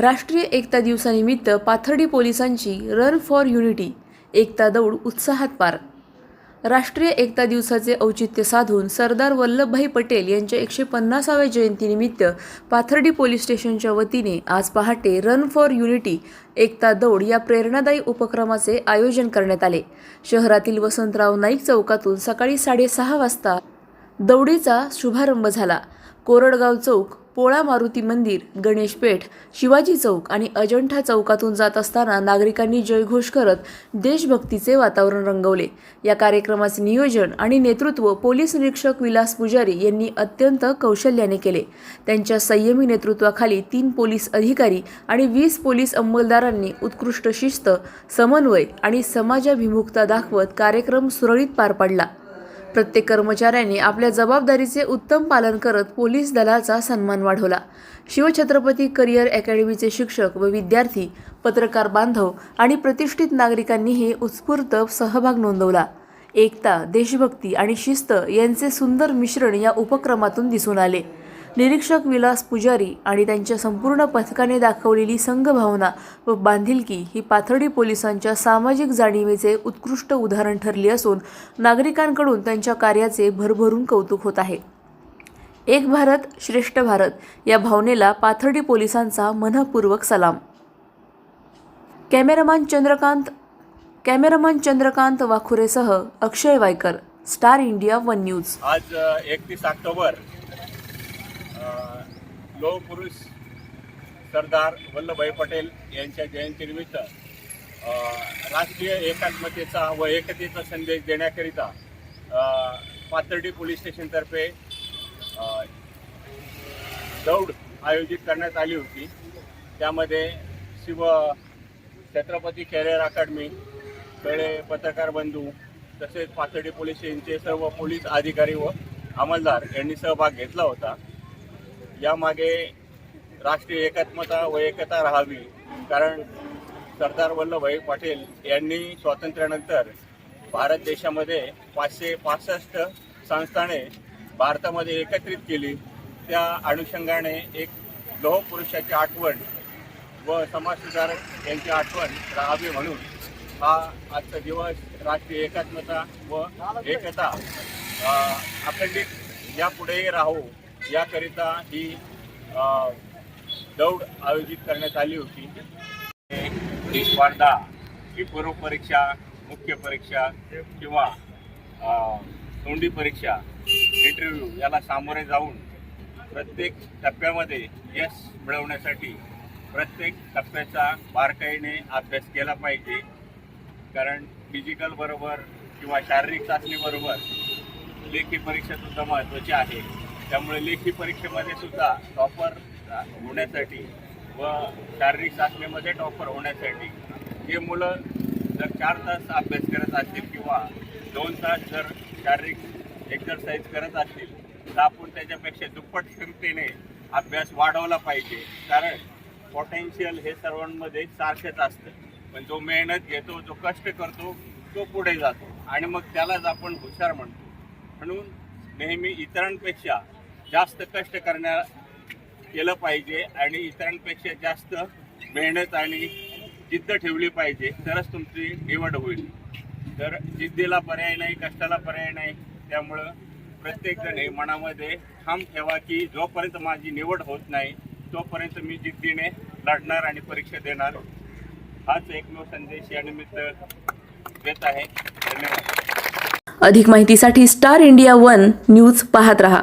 राष्ट्रीय एकता दिवसानिमित्त पाथर्डी पोलिसांची रन फॉर युनिटी एकता दौड उत्साहात पार. राष्ट्रीय एकता दिवसाचे औचित्य साधून सरदार वल्लभभाई पटेल यांच्या एकशे पन्नासाव्या जयंतीनिमित्त पाथर्डी पोलीस स्टेशनच्या वतीने आज पहाटे रन फॉर युनिटी एकता दौड या प्रेरणादायी उपक्रमाचे आयोजन करण्यात आले. शहरातील वसंतराव नाईक चौकातून सकाळी साडेसहा वाजता दौडीचा शुभारंभ झाला. कोरडगाव चौक पोळा मारुती मंदिर गणेश पेठ शिवाजी चौक आणि अजंठा चौकातून जात असताना नागरिकांनी जयघोष करत देशभक्तीचे वातावरण रंगवले. या कार्यक्रमाचे नियोजन आणि नेतृत्व पोलीस निरीक्षक विलास पुजारी यांनी अत्यंत कौशल्याने केले. त्यांच्या संयमी नेतृत्वाखाली तीन पोलीस अधिकारी आणि वीस पोलीस अंमलदारांनी उत्कृष्ट शिस्त समन्वय आणि समाजाभिमुखता दाखवत कार्यक्रम सुरळीत पार पाडला. प्रत्येक कर्मचाऱ्यांनी आपल्या जबाबदारीचे उत्तम पालन करत पोलीस दलाचा सन्मान वाढवला. शिवछत्रपती करिअर अकॅडमीचे शिक्षक व विद्यार्थी पत्रकार बांधव आणि प्रतिष्ठित नागरिकांनीही उत्स्फूर्त सहभाग नोंदवला. एकता देशभक्ती आणि शिस्त यांचे सुंदर मिश्रण या उपक्रमातून दिसून आले. निरीक्षक विलास पुजारी आणि त्यांच्या संपूर्ण पथकाने दाखवलेली संघभावना व बांधिलकी ही पाथर्डी पोलिसांच्या सामाजिक जाणीवेचे उत्कृष्ट उदाहरण ठरली असून नागरिकांकडून त्यांच्या कार्याचे भरभरून कौतुक होत आहे. एक भारत श्रेष्ठ भारत या भावनेला पाथर्डी पोलिसांचा मनपूर्वक सलाम. Cameraman Chandrakant cameraman Chandrakant वाखुरेसह Akshay Waykar Star India One News. आज एकतीस ऑक्टोबर लोहपुरुष लोह पुरुष सरदार वल्लभभाई पटेल यांच्या जयंतीनिमित्त राष्ट्रीय एकात्मतेचा व एकतेचा संदेश देण्याकरिता पाथर्डी पोलीस स्टेशनतर्फे दौड आयोजित करण्यात आली होती. त्यामध्ये शिव छत्रपती कॅरियर अकादमी खेळे पत्रकार बंधू तसेच पाथर्डी पोलीस स्टेशनचे सर्व पोलीस अधिकारी व अंमलदार यांनी सहभाग घेतला होता. यामागे राष्ट्रीय एकात्मता व एकता राहावी. कारण सरदार वल्लभभाई पाटील यांनी स्वातंत्र्यानंतर भारत देशामध्ये पाचशे पासष्ट संस्थाने भारतामध्ये एकत्रित केली. त्या अनुषंगाने एक लोहपुरुषाची आठवण व समाजसुधारक यांची आठवण राहावी म्हणून हा आजचा दिवस राष्ट्रीय एकात्मता व एकता अखंडित यापुढेही राहू. याकरिता ही दौड आयोजित करण्यात आली होती. ही स्पर्धा ही पूर्व परीक्षा मुख्य परीक्षा किंवा तोंडी परीक्षा इंटरव्ह्यू याला सामोरे जाऊन प्रत्येक टप्प्यामध्ये यश मिळवण्यासाठी प्रत्येक टप्प्याचा बारकाईने अभ्यास केला पाहिजे. कारण फिजिकल बरोबर किंवा शारीरिक चाचणीबरोबर लेखी परीक्षा सुद्धा महत्त्वाची आहे. त्यामुळे लेखी परीक्षेमध्ये सुद्धा टॉपर होण्यासाठी व शारीरिक चाचणीमध्ये टॉपर होण्यासाठी हे मुलं जर चार तास अभ्यास करत असतील किंवा दोन तास जर शारीरिक एक्सरसाइज करत असतील तर आपण त्याच्यापेक्षा दुप्पट क्षमतेने अभ्यास वाढवला पाहिजे. कारण पोटेन्शियल हे सर्वांमध्ये सारखेच असतं. पण जो मेहनत घेतो जो कष्ट करतो तो पुढे जातो. आणि मग त्यालाच आपण हुशार म्हणतो. म्हणून नेहमी इतरांपेक्षा जास्त कष्ट करण्या केलं पाहिजे आणि इतरांपेक्षा जास्त मेहनत आणि जिद्द ठेवली पाहिजे तरच तुमची निवड होईल. तर जिद्दीला पर्याय नाही कष्टाला पर्याय नाही त्यामुळं प्रत्येकजण हे मनामध्ये ठाम ठेवा की जोपर्यंत माझी निवड होत नाही तोपर्यंत मी जिद्दीने लढणार आणि परीक्षा देणार. हाच एकमेव संदेश या निमित्त देत आहे. धन्यवाद. अधिक माहितीसाठी स्टार इंडिया वन न्यूज पाहत रहा.